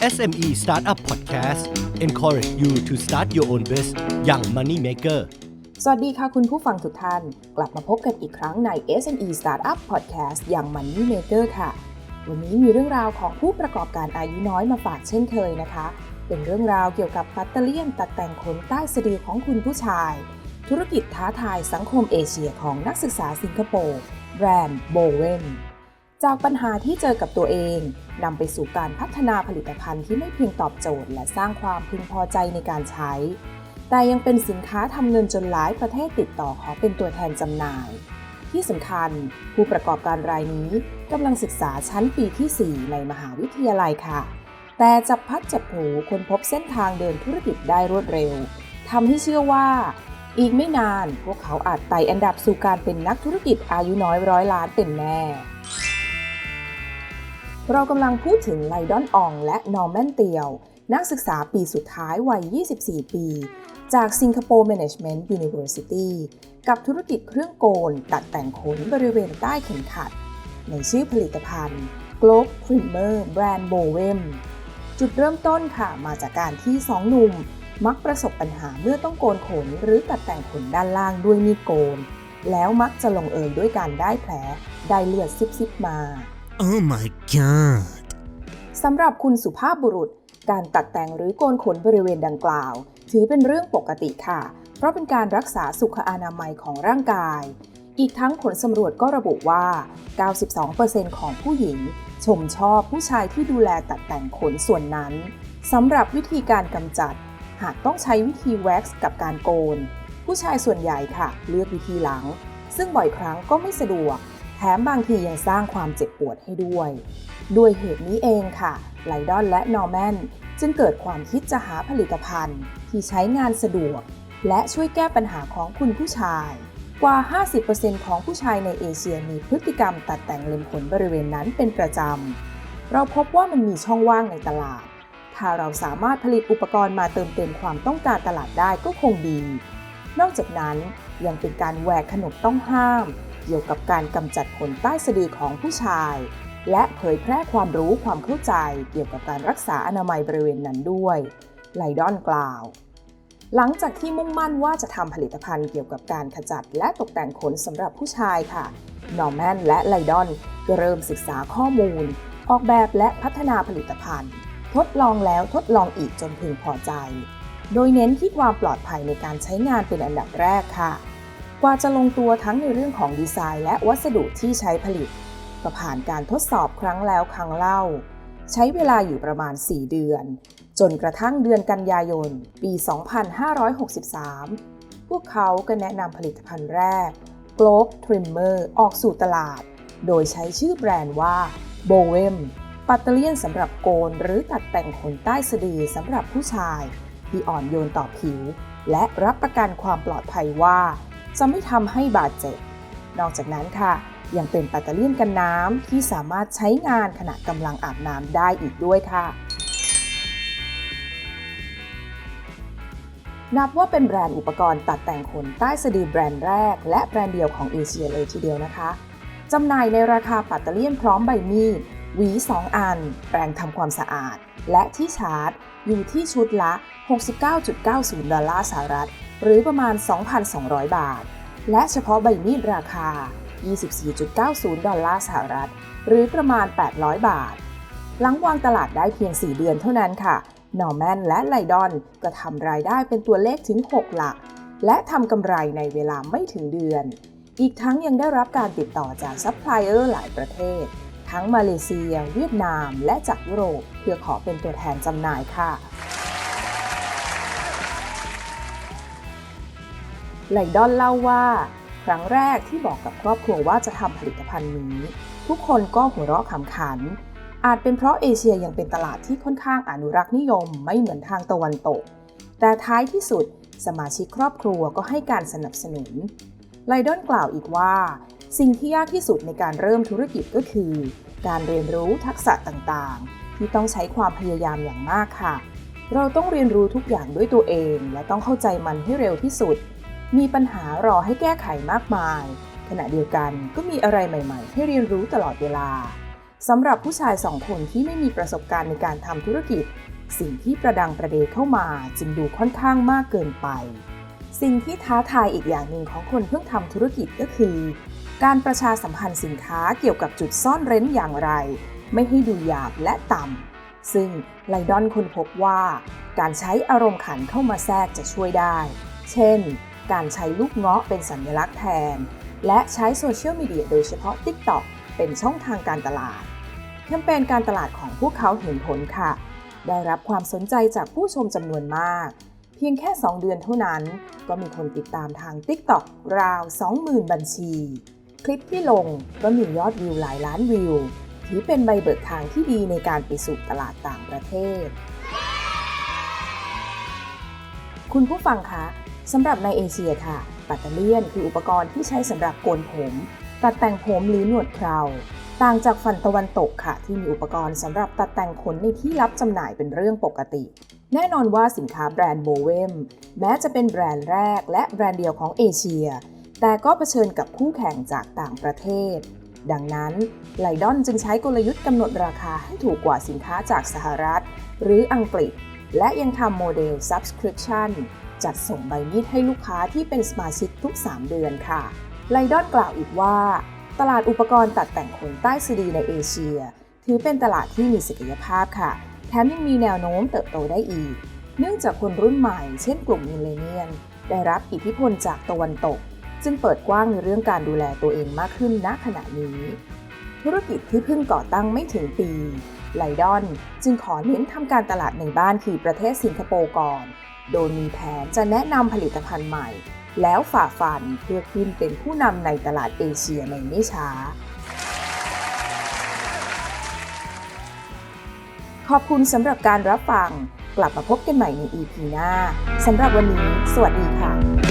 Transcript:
SME Startup Podcast encourage you to start your own biz อย่าง Money Maker สวัสดีค่ะคุณผู้ฟังทุกท่าน กลับมาพบกันอีกครั้งใน SME Startup Podcast อย่าง Money Maker ค่ะ วันนี้มีเรื่องราวของผู้ประกอบการอายุน้อยมาฝากเช่นเคยนะคะ เป็นเรื่องราวเกี่ยวกับปัตเตอร์เลียนตัดแต่งขนใต้สะดือของคุณผู้ชาย ธุรกิจท้าทายสังคมเอเชียของนักศึกษาสิงคโปร์แบรนด์โบเวน จากปัญหาที่เจอกับตัวเองนำไปสู่การพัฒนาผลิตภัณฑ์ที่ไม่เพียงตอบโจทย์ และสร้างความพึงพอใจในการใช้ แต่ยังเป็นสินค้าทำเงินจนหลายประเทศติดต่อขอเป็นตัวแทนจำหน่าย ที่สำคัญ ผู้ประกอบการรายนี้กำลังศึกษาชั้นปีที่ 4 ในมหาวิทยาลัยค่ะ แต่จับพัดจับผูคนพบเส้นทางเดินธุรกิจได้รวดเร็วทำให้เชื่อว่าอีกไม่นานพวกเขาอาจไต่อันดับสู่การเป็นนักธุรกิจอายุน้อยร้อยล้านเป็นแน่ เรากำลังพูดถึงไลดอนอองและนอร์แมนเตียว นักศึกษาปีสุดท้ายวัย 24 ปี จากสิงคโปร์ Management University กับธุรกิจเครื่องโกนตัดแต่งขนบริเวณใต้เข็มขัด ในชื่อผลิตภัณฑ์ Globe Primer แบรนด์ Bowem จุดเริ่มต้นค่ะมาจากการที่สองหนุ่มมักประสบปัญหาเมื่อต้องโกนขนหรือตัดแต่งขนด้านล่างด้วยมีดโกน แล้วมักจะลงเอยด้วยการได้แผลได้เลือดซิบๆมา Oh my god. สำหรับคุณสุภาพบุรุษ การตัดแต่งหรือโกนขนบริเวณดังกล่าว ถือเป็นเรื่องปกติค่ะ เพราะเป็นการรักษาสุขอนามัยของร่างกาย อีกทั้งผลสำรวจก็ระบุว่า 92%ของผู้หญิง ชมชอบผู้ชายที่ดูแลตัดแต่งขนส่วนนั้นสำหรับวิธีการกำจัด หากต้องใช้วิธีแว็กซ์กับการโกน ผู้ชายส่วนใหญ่ค่ะ เลือกวิธีหลัง ซึ่งบ่อยครั้งก็ไม่สะดวก แถมบางทียังสร้างความเจ็บปวดให้ด้วย ด้วยเหตุนี้เองค่ะไลดอนและนอร์แมนจึงเกิดความคิดจะหาผลิตภัณฑ์ ที่ใช้งานสะดวก และช่วยแก้ปัญหาของคุณผู้ชาย กว่า 50%ของผู้ชายในเอเชียมีพฤติกรรมตัดแต่งเล็มขนบริเวณนั้นเป็นประจำ เราพบว่ามันมีช่องว่างในตลาด ถ้าเราสามารถผลิตอุปกรณ์มาเติมเต็มความต้องการตลาดได้ก็คงดี นอกจากนั้นยังเป็นการแหวกขนบต้องห้าม เกี่ยวกับการกำจัดขนใต้สะดือของผู้ชาย และเผยแพร่ความรู้ความเข้าใจเกี่ยวกับการรักษาอนามัยบริเวณนั้นด้วยไลดอนกล่าว หลังจากที่มุ่งมั่นว่าจะทำผลิตภัณฑ์เกี่ยวกับการขจัดและตกแต่งขนสำหรับผู้ชายค่ะนอร์แมนและไลดอนเริ่มศึกษาข้อมูล ออกแบบและพัฒนาผลิตภัณฑ์ ทดลองแล้วทดลองอีกจนพึงพอใจ โดยเน้นที่ความปลอดภัยในการใช้งานเป็นอันดับแรกค่ะ กว่าจะลงตัวทั้งในเรื่องของดีไซน์และวัสดุที่ใช้ผลิต ก็ผ่านการทดสอบครั้งแล้วครั้งเล่า ใช้เวลาอยู่ประมาณ 4 เดือน จนกระทั่งเดือนกันยายน ปี 2563 พวกเขาก็แนะนำผลิตภัณฑ์แรก Globe Trimmer ออกสู่ตลาด โดยใช้ชื่อแบรนด์ว่า Bowem ปัตเตอร์เลียนสำหรับโกนหรือตัดแต่งขนใต้สะดือสำหรับผู้ชาย ที่อ่อนโยนต่อผิว และรับประกันความปลอดภัยว่า จะไม่ทำให้บาดเจ็บ นอกจากนั้นค่ะ ยังเป็นปัตเตอร์เลียนกันน้ำที่สามารถใช้งานขณะกำลังอาบน้ำได้อีกด้วยค่ะ นับว่าเป็นแบรนด์อุปกรณ์ตัดแต่งขนใต้สะดือแบรนด์แรก และแบรนด์เดียวของเอเชียเลยทีเดียวนะคะจำหน่ายในราคาปัตเตอร์เลียนพร้อมใบมีดหวี 2 อัน แปรงทำความสะอาด และที่ชาร์จ อยู่ที่ชุดละ 69.90 ดอลลาร์สหรัฐ หรือประมาณ 2,200 บาท และเฉพาะใบมีดราคา 24.90 ดอลลาร์สหรัฐ หรือประมาณ 800 บาท หลังวางตลาดได้เพียง 4 เดือนเท่านั้นค่ะนอร์แมนและไลดอนก็ทำรายได้เป็นตัวเลขถึง 6 หลัก และทำกำไรในเวลาไม่ถึงเดือน อีกทั้งยังได้รับการติดต่อจากซัพพลายเออร์หลายประเทศ ทั้งมาเลเซีย เวียดนาม และจากยุโรป เพื่อขอเป็นตัวแทนจำหน่ายค่ะไลดอนเล่าว่า ครั้งแรกที่บอกกับครอบครัวว่าจะทำผลิตภัณฑ์นี้ ทุกคนก็หัวเราะขำขัน อาจเป็นเพราะเอเชียยังเป็นตลาดที่ค่อนข้างอนุรักษ์นิยมไม่เหมือนทางตะวันตก แต่ท้ายที่สุดสมาชิกครอบครัวก็ให้การสนับสนุนไลดอนกล่าวอีกว่า สิ่งที่ยากที่สุดในการเริ่มธุรกิจก็คือ การเรียนรู้ทักษะต่างๆ ที่ต้องใช้ความพยายามอย่างมากค่ะ เราต้องเรียนรู้ทุกอย่างด้วยตัวเอง และต้องเข้าใจมันให้เร็วที่สุด มีปัญหารอให้แก้ไขมากมาย ขณะเดียวกันก็มีอะไรใหม่ ๆ ให้เรียนรู้ตลอดเวลาสำหรับผู้ชายสองคนที่ไม่มีประสบการณ์ในการทำธุรกิจ สิ่งที่ประดังประเดเข้ามาจึงดูค่อนข้างมากเกินไป สิ่งที่ท้าทายอีกอย่างหนึ่งของคนเพิ่งทำธุรกิจก็คือ การประชาสัมพันธ์สินค้าเกี่ยวกับจุดซ่อนเร้นอย่างไร ไม่ให้ดูหยาบและต่ำ ซึ่งไลดอนค้นพบว่า การใช้อารมณ์ขันเข้ามาแทรกจะช่วยได้ เช่น การใช้ลูกเงาะเป็นสัญลักษณ์แทน และใช้โซเชียลมีเดียโดยเฉพาะ TikTok เป็นช่องทางการตลาดแคมเปญการตลาดของพวกเขาเห็นผลค่ะ ได้รับความสนใจจากผู้ชมจำนวนมาก เพียงแค่ 2 เดือนเท่านั้น ก็มีคนติดตามทาง TikTok ราว 20,000 บัญชี คลิปที่ลงก็มียอดวิวหลายล้านวิว ถือเป็นใบเบิกทางที่ดีในการไปสู่ตลาดต่างประเทศ คุณผู้ฟังคะสำหรับในเอเชียค่ะ ปัตเตเลียนคืออุปกรณ์ที่ใช้สำหรับโกนผม ตัดแต่งผมหรือหนวดเครา ต่างจากฝั่งตะวันตกค่ะ ที่มีอุปกรณ์สำหรับตัดแต่งขนในที่รับจำหน่ายเป็นเรื่องปกติ แน่นอนว่าสินค้าแบรนด์โบเวมแม้จะเป็นแบรนด์แรกและแบรนด์เดียวของเอเชีย แต่ก็เผชิญกับคู่แข่งจากต่างประเทศ ดังนั้นไลดอนจึงใช้กลยุทธ์กำหนดราคาให้ถูกกว่าสินค้าจากสหรัฐ หรืออังกฤษ และยังทำโมเดล Subscription จัดส่งใบมีดให้ลูกค้าที่เป็นสมาชิกทุก 3 เดือนค่ะไลดอนกล่าวอีกว่า ตลาดอุปกรณ์ตัดแต่งขนใต้สะดือในเอเชีย ถือเป็นตลาดที่มีศักยภาพค่ะ แถมยังมีแนวโน้มเติบโตได้อีก เนื่องจากคนรุ่นใหม่ เช่นกลุ่มมิเลเนียน ได้รับอิทธิพลจากตะวันตก จึงเปิดกว้างในเรื่องการดูแลตัวเองมากขึ้นณขณะนี้ ธุรกิจที่เพิ่งก่อตั้งไม่ถึงปีไลดอนจึงขอเน้นทำการตลาดในบ้านคือประเทศสิงคโปร์ก่อน โดยมีแผนจะแนะนำผลิตภัณฑ์ใหม่ แล้วฝ่าฟันเพื่อขึ้นเป็นผู้นำในตลาดเอเชียในไม่ช้า ขอบคุณสำหรับการรับฟัง กลับมาพบกันใหม่ใน EP หน้าสำหรับวันนี้ สวัสดีค่ะ